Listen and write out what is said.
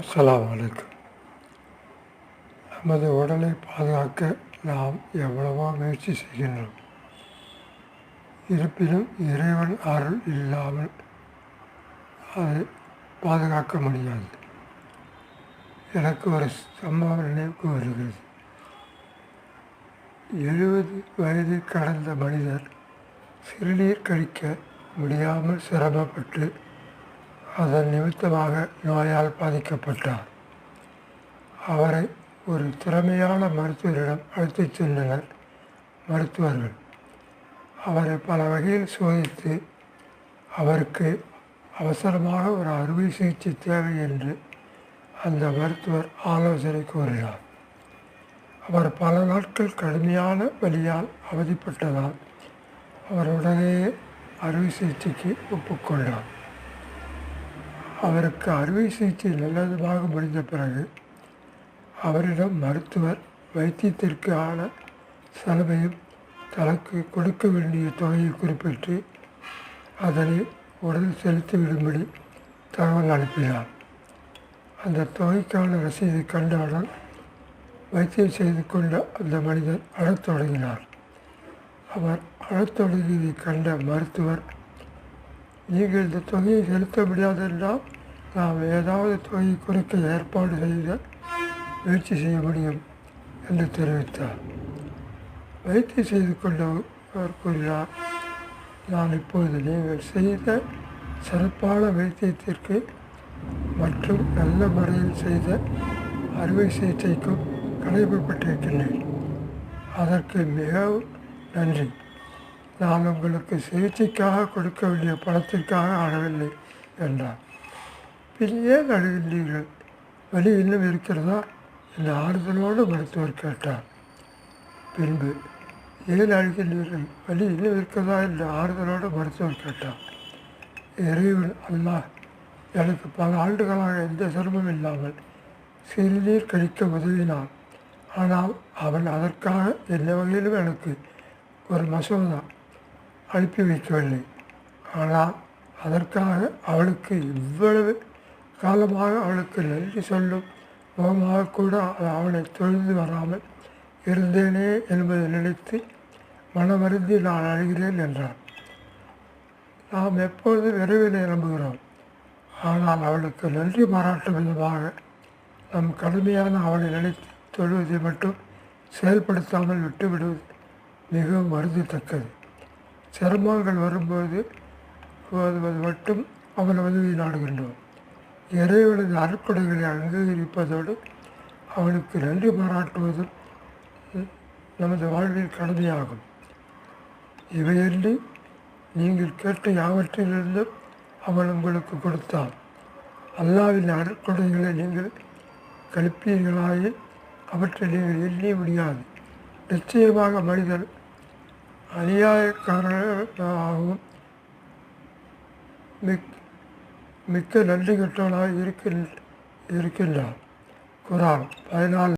அஸ்லாம் வலைக்கும் நமது உடலை பாதுகாக்க நாம் எவ்வளவோ முயற்சி செய்கின்றோம். இருப்பினும் இறைவன் அருள் இல்லாமல் அதை பாதுகாக்க முடியாது. எனக்கு ஒரு சம்பவம் நினைவுக்கு வருகிறது. எழுபது வயது கடந்த மனிதர் சிறுநீர் கழிக்க முடியாமல் சிரமப்பட்டு அதன் நிமித்தமாக நோயால் பாதிக்கப்பட்டார். அவரை ஒரு திறமையான மருத்துவரிடம் அழைத்துச் சென்றனர் மருத்துவர்கள். அவரை பல வகையில் சோதித்து அவருக்கு அவசரமாக ஒரு அறுவை சிகிச்சை தேவை என்று அந்த மருத்துவர் ஆலோசனை கூறினார். அவர் பல நாட்கள் கடுமையான வலியால் அவதிப்பட்டதால் அவர் உடனே அறுவை சிகிச்சைக்கு ஒப்புக்கொண்டார். அவருக்கு அறுவை சிகிச்சை நல்லதுமாக முடிந்த பிறகு அவரிடம் மருத்துவர் வைத்தியத்திற்கு ஆன செலவையும் தனக்கு கொடுக்க வேண்டிய தொகையை குறிப்பிட்டு அதனை உடல் செலுத்திவிடும்படி தகவல் அனுப்பினார். அந்த தொகைக்கான ரசீதை கண்டவுடன் வைத்தியம் செய்து கொண்ட அந்த மனிதர் அழத் தொடங்கினார். அவர் அழத் தொடங்கியதை கண்ட மருத்துவர் நீங்கள் இந்த தொகையை செலுத்த முடியாதென்றால் நாம் ஏதாவது தொகை கொடுக்க ஏற்பாடு செய்த முயற்சி செய்ய முடியும் என்று தெரிவித்தார். வைத்தியம் செய்து கொண்டவர் கூறினார் நான் இப்போது நீங்கள் செய்த சிறப்பான வைத்தியத்திற்கு மற்றும் நல்ல முறையில் செய்த அறுவை சிகிச்சைக்கும் கடமைப்பட்டிருக்கின்றேன் அதற்கு மிகவும் நன்றி. நான் உங்களுக்கு சிகிச்சைக்காக கொடுக்க வேண்டிய பணத்திற்காக அழவில்லை என்றார். பின் ஏன் அழுகின்றீர்கள் வலி இன்னும் இருக்கிறதா? என்று ஆறுதலோடு மருத்துவர் கேட்டார். பின்பு ஏன் அழுகின்றீர்கள்? வலி இன்னும் இருக்கிறதா? என்று ஆறுதலோடு மருத்துவர் கேட்டார். இறைவன் அல்லாஹ் எனக்கு பல ஆண்டுகளாக எந்த சிரமம் இல்லாமல் சிறுநீர் கழிக்க உதவினான். ஆனால் அவன் அதற்காக எந்த வகையிலும் எனக்கு ஒரு மசோதா அனுப்பி வைக்கவில்லை. ஆனால் அதற்காக அவளுக்கு இவ்வளவு காலமாக அவளுக்கு நன்றி சொல்லும். முகமாக கூட அவனை தொழுந்து வராமல் இருந்தேனே என்பதை நினைத்து மனமருந்தி நான் அழுகிறேன் என்றார் நாம் எப்பொழுது விரைவில் நம்புகிறோம் ஆனால் அவளுக்கு நன்றி பாராட்டும் விதமாக நம் கடுமையான அவளை நினைத்து தொழுவதை மட்டும் செயல்படுத்தாமல் விட்டுவிடுவது மிகவும் வருந்தத்தக்கது. சிரமங்கள் வரும்போது மட்டும் அவன் உதவி நாடுகின்றோம். இறைவனது அருட்கொடைகளை அங்கீகரிப்பதோடு அவனுக்கு நன்றி பாராட்டுவதும் நமது வாழ்வில் கடமையாகும். இவையன்றி நீங்கள் கேட்ட யாவற்றிலிருந்தும் அவன் உங்களுக்கு கொடுத்தான். அல்லாவின் அருட்கொடைகளை நீங்கள் கழிப்பீர்களாயில் அவற்றை நீங்கள் எண்ணி முடியாது. நிச்சயமாக மனிதன் அநியாயக்காரனாகவும் மிக் மிக்க நன்றி கெட்டவனாக இருக்கின் இருக்கின்றான். குரான் பதினாலு